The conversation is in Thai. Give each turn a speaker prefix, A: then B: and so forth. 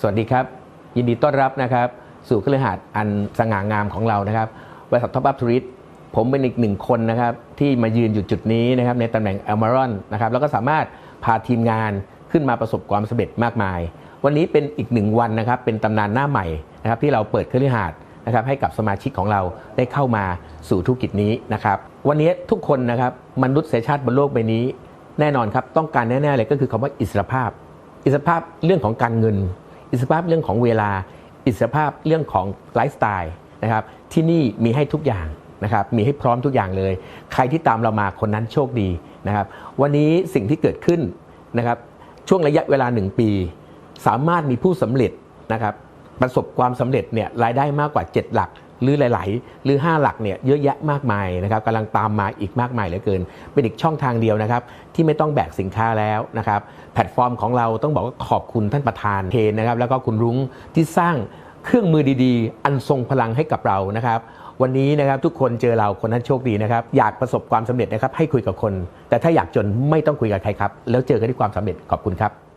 A: สวัสดีครับ ยินดีต้อนรับนะครับ สู่เครือข่ายอันสง่างามของเรานะครับบริษัทท็อปอัพทูริสผมเป็นอีกหนึ่งคนนะครับที่มายืนอยู่จุดนี้นะครับในตำแหน่งแอลมารอนนะครับแล้วก็สามารถพาทีมงานขึ้นมาประสบความสำเร็จมากมาย วันนี้เป็นอีกหนึ่งวันนะครับเป็นตำนานหน้าใหม่นะครับที่เราเปิดเครือข่ายนะครับให้กับสมาชิกของเราได้เข้ามาสู่ธุรกิจนี้นะครับวันนี้ทุกคนนะครับมนุษยชาติบนโลกใบนี้ แน่นอนครับต้องการแน่ๆเลยก็คือคำว่าอิสรภาพ อิสรภาพเรื่องของการเงิน อิสรภาพเรื่องของเวลา อิสรภาพเรื่องของไลฟ์สไตล์นะครับที่นี่มีให้ทุกอย่างนะครับมีให้พร้อมทุกอย่างเลย ใครที่ตามเรามาคนนั้นโชคดีนะครับวันนี้สิ่งที่เกิดขึ้นนะครับช่วงระยะเวลา 1 ปี สามารถมีผู้สำเร็จนะครับประสบความสำเร็จเนี่ยรายได้มากกว่า 7 หลัก หรือหลาย ๆ หรือ 5 หลักเนี่ยเยอะแยะมากมายนะครับกำลังตามมาอีกมากมายเหลือเกิน เป็นอีกช่องทางเดียวนะครับ ที่ไม่ต้องแบกสินค้าแล้วนะครับ แพลตฟอร์มของเราต้องบอกว่าขอบคุณท่านประธานเทนนะครับ แล้วก็คุณรุ้งที่สร้างเครื่องมือดี ๆ อันทรงพลังให้กับเรานะครับ วันนี้นะครับทุกคนเจอเราคนนั้นโชคดีนะครับ อยากประสบความสำเร็จนะครับให้คุยกับคน แต่ถ้าอยากจนไม่ต้องคุยกับใครครับ แล้วเจอกันที่ความสำเร็จขอบคุณครับ